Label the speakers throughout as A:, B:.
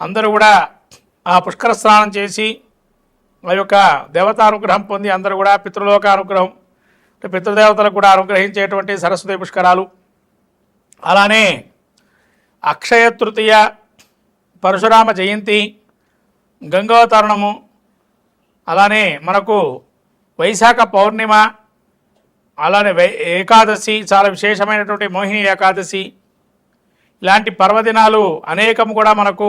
A: అందరూ కూడా ఆ పుష్కర స్నానం చేసి ఆ యొక్క దేవతానుగ్రహం పొంది అందరూ కూడా పితృలోక అనుగ్రహం అంటే పితృదేవతలకు కూడా అనుగ్రహించేటువంటి సరస్వతి పుష్కరాలు. అలానే అక్షయ తృతీయ పరశురామ జయంతి గంగోతరణము అలానే మనకు వైశాఖ పౌర్ణిమ అలానే వై ఏకాదశి చాలా విశేషమైనటువంటి మోహిని ఏకాదశి ఇలాంటి పర్వదినాలు అనేకం కూడా మనకు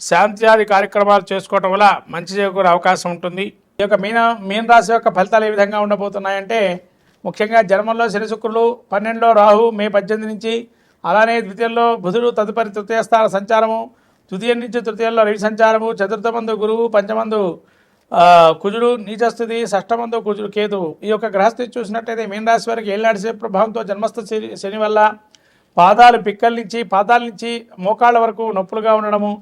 A: శాంత్యాది కార్యక్రమాలు చేసుకోవటం వల్ల మంచి చేకూరే అవకాశం ఉంటుంది. ఈ యొక్క మీన మీన రాశి యొక్క ఫలితాలు ఏ విధంగా ఉండబోతున్నాయంటే ముఖ్యంగా జన్మంలో శని శుక్రులు పన్నెండులో రాహు మే పద్దెనిమిది నుంచి అలానే ద్వితీయంలో బుధుడు తదుపరి తృతీయ స్థాన సంచారము తృతీయం నుంచి తృతీయంలో రవి సంచారము చతుర్థమందు గురువు పంచమందు కుజుడు నీచస్థితి షష్టమందు కుజుడు కేతు ఈ యొక్క గ్రహస్థితి చూసినట్టయితే మీన రాశి వారికి ఏళ్ళనాటి శని ప్రభావంతో జన్మస్థ శని వల్ల పాదాలు పిక్కల నుంచి పాదాల నుంచి మోకాళ్ళ వరకు నొప్పులుగా ఉండడము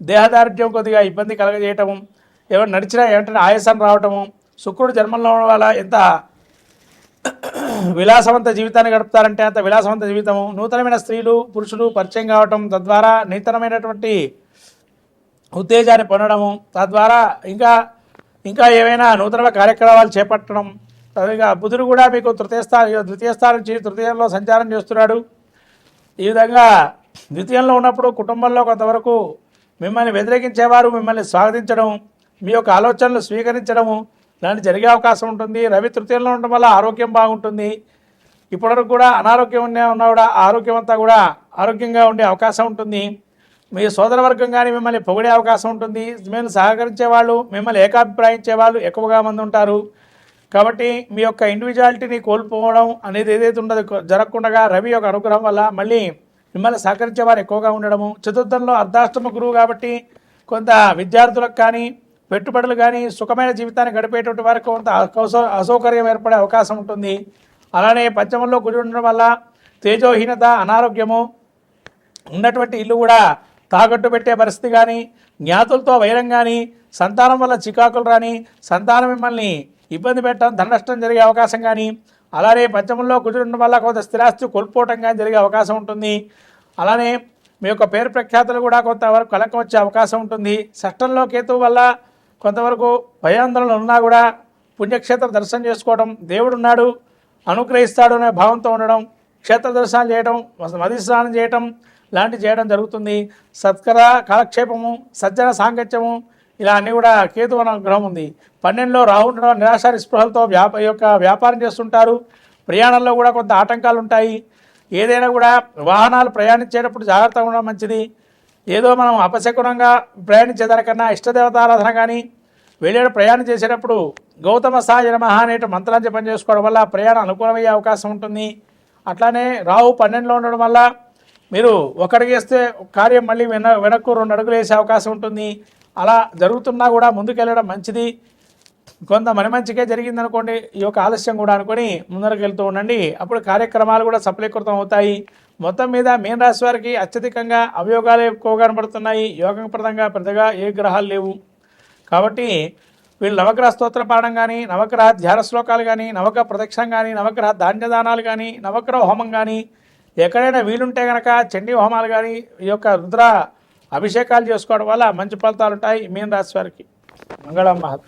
A: దేహదార్ఢ్యం కొద్దిగా ఇబ్బంది కలగజేయటము ఎవరు నడిచినా ఏమంటే ఆయాసం రావటము శుక్రుడు జన్మంలో ఉండడం వల్ల ఎంత విలాసవంత జీవితాన్ని గడుపుతారంటే అంత విలాసవంత జీవితము. నూతనమైన స్త్రీలు పురుషులు పరిచయం కావటం తద్వారా నూతనమైనటువంటి ఉత్తేజాన్ని పొందడము తద్వారా ఇంకా ఇంకా ఏమైనా నూతన కార్యక్రమాలు చేపట్టడం తదిగా బుధుడు కూడా మీకు తృతీయ స్థానం ద్వితీయ స్థానం నుంచి తృతీయంలో సంచారం చేస్తున్నాడు. ఈ విధంగా ద్వితీయంలో ఉన్నప్పుడు కుటుంబంలో కొంతవరకు మిమ్మల్ని వ్యతిరేకించేవారు మిమ్మల్ని స్వాగతించడం మీ యొక్క ఆలోచనలు స్వీకరించడము ఇలాంటి జరిగే అవకాశం ఉంటుంది. రవి తృతీయంలో ఉండడం వల్ల ఆరోగ్యం బాగుంటుంది. ఇప్పటివరకు కూడా అనారోగ్యం ఉన్నా కూడా ఆరోగ్యం అంతా కూడా ఆరోగ్యంగా ఉండే అవకాశం ఉంటుంది. మీ సోదర వర్గం కానీ మిమ్మల్ని పొగిడే అవకాశం ఉంటుంది. మేము సహకరించే వాళ్ళు మిమ్మల్ని ఏకాభిప్రాయించే వాళ్ళు ఎక్కువగా మంది ఉంటారు. కాబట్టి మీ యొక్క ఇండివిజువాలిటీని కోల్పోవడం అనేది ఏదైతే ఉండదు జరగకుండా రవి యొక్క అనుగ్రహం వల్ల మళ్ళీ మిమ్మల్ని సహకరించే వారు ఎక్కువగా ఉండడము. చతుర్థంలో అర్ధాష్టమ గురువు కాబట్టి కొంత విద్యార్థులకు కానీ పెట్టుబడులు కానీ సుఖమైన జీవితాన్ని గడిపేటువంటి వారికి కొంత అసౌకర్యం ఏర్పడే అవకాశం ఉంటుంది. అలానే పంచమంలో కుడి ఉండడం వల్ల తేజోహీనత అనారోగ్యము ఉన్నటువంటి ఇల్లు కూడా తాకట్టు పెట్టే పరిస్థితి కానీ జ్ఞాతులతో వైరం కానీ సంతానం వల్ల చికాకులు రాని సంతానం మిమ్మల్ని ఇబ్బంది పెట్టడం ధననష్టం జరిగే అవకాశం కానీ అలానే పంచమంలో కుదురుండడం వల్ల కొంత స్థిరాస్తి కోల్పోవటం కానీ జరిగే అవకాశం ఉంటుంది. అలానే మీ యొక్క పేరు ప్రఖ్యాతులు కూడా కొంతవరకు కలకం వచ్చే అవకాశం ఉంటుంది. షష్టంలో కేతు వల్ల కొంతవరకు భయాందోళనలు ఉన్నా కూడా పుణ్యక్షేత్ర దర్శనం చేసుకోవడం దేవుడు ఉన్నాడు అనుగ్రహిస్తాడు అనే భావంతో ఉండడం క్షేత్ర దర్శనాలు చేయటం మది స్నానం చేయటం లాంటివి చేయడం జరుగుతుంది. సత్కర కాలక్షేపము సజ్జన సాంగత్యము ఇలా అన్నీ కూడా కేతు గ్రహం ఉంది. పన్నెండులో రాహు ఉండడం నిరాశ నిస్పృహలతో వ్యాప యొక్క వ్యాపారం చేస్తుంటారు. ప్రయాణంలో కూడా కొంత ఆటంకాలు ఉంటాయి ఏదైనా కూడా వాహనాలు ప్రయాణించేటప్పుడు జాగ్రత్తగా ఉండడం మంచిది. ఏదో మనం అపశకునంగా ప్రయాణించేదానికన్నా ఇష్టదేవతారాధన కానీ వెళ్ళే ప్రయాణం చేసేటప్పుడు గౌతమ సాయ నమః అనేటు మంత్రాన్ని జపం చేసుకోవడం వల్ల ప్రయాణం అనుకూలమయ్యే అవకాశం ఉంటుంది. అట్లానే రాహు పన్నెండులో ఉండడం వల్ల మీరు ఒకరికి వేస్తే కార్యం మళ్ళీ వెన వెనక్కు రెండు అడుగులు వేసే అవకాశం ఉంటుంది. అలా జరుగుతున్నా కూడా ముందుకెళ్ళడం మంచిది. కొంత మన మంచిగా జరిగింది అనుకోండి ఈ యొక్క ఆలస్యం కూడా అనుకొని ముందరకు వెళ్తూ ఉండండి. అప్పుడు కార్యక్రమాలు కూడా సఫలీకృతం అవుతాయి. మొత్తం మీద మీన రాశి వారికి అత్యధికంగా అవయోగాలు ఎక్కువ కనబడుతున్నాయి. యోగప్రదంగా పెద్దగా ఏ గ్రహాలు లేవు. కాబట్టి వీళ్ళు నవగ్రహ స్తోత్ర పాఠం కానీ నవగ్రహ ధ్యాన శ్లోకాలు కానీ నవగ్రహ ప్రదక్షిణం కానీ నవగ్రహ ధాన్యదానాలు కానీ నవగ్రహ హోమం కానీ ఎక్కడైనా వీలుంటే కనుక చండీ హోమాలు కానీ ఈ యొక్క రుద్ర అభిషేకాలు చేసుకోవడం వల్ల మంచి ఫలితాలు ఉంటాయి మీన రాశి వారికి. మంగళం మహత్.